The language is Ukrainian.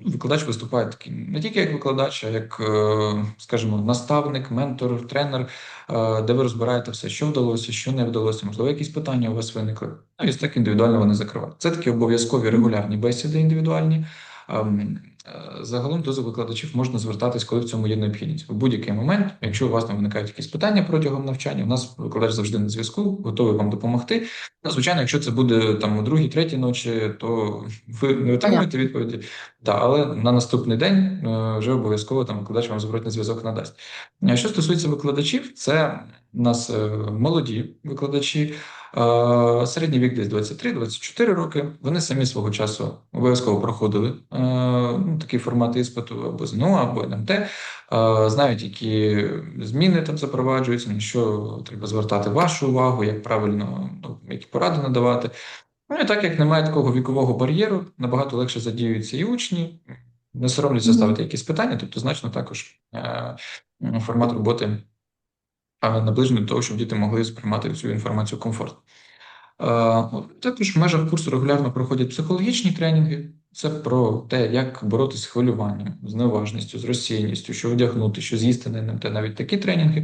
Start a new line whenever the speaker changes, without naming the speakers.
Викладач виступає таким не тільки як викладач, а як, е, скажімо, наставник, ментор, тренер, е, де ви розбираєте все, що вдалося, що не вдалося, можливо, якісь питання у вас виникли. Ну, і так індивідуально вони закривають. Це такі обов'язкові регулярні бесіди індивідуальні. Ем, е, Загалом до викладачів можна звертатись, коли в цьому є необхідність. В будь-який момент, якщо у вас там виникають якісь питання протягом навчання, у нас викладач завжди на зв'язку, готовий вам допомогти. Ну, звичайно, якщо це буде там у другій, третій ночі, то ви не отримуєте відповіді. Так, але на наступний день е, вже обов'язково там викладач вам зворотний зв'язок надасть. А що стосується викладачів, це у нас е, молоді викладачі, середній вік десь 23-24 роки. Вони самі свого часу обов'язково проходили ну, такий формат іспиту або ЗНО, або НМТ, знають, які зміни там запроваджуються, на що треба звертати вашу увагу, як правильно ну, які поради надавати. Ну і так як немає такого вікового бар'єру, набагато легше задіюються і учні, не соромляться ставити якісь питання, тобто значно також е, формат роботи наближений до того, щоб діти могли сприймати цю інформацію комфортно. Е, Також в межах курсу регулярно проходять психологічні тренінги. Це про те, як боротися з хвилюванням, з неважністю, з розсіяністю, що одягнути, що з'їсти не те, навіть такі тренінги.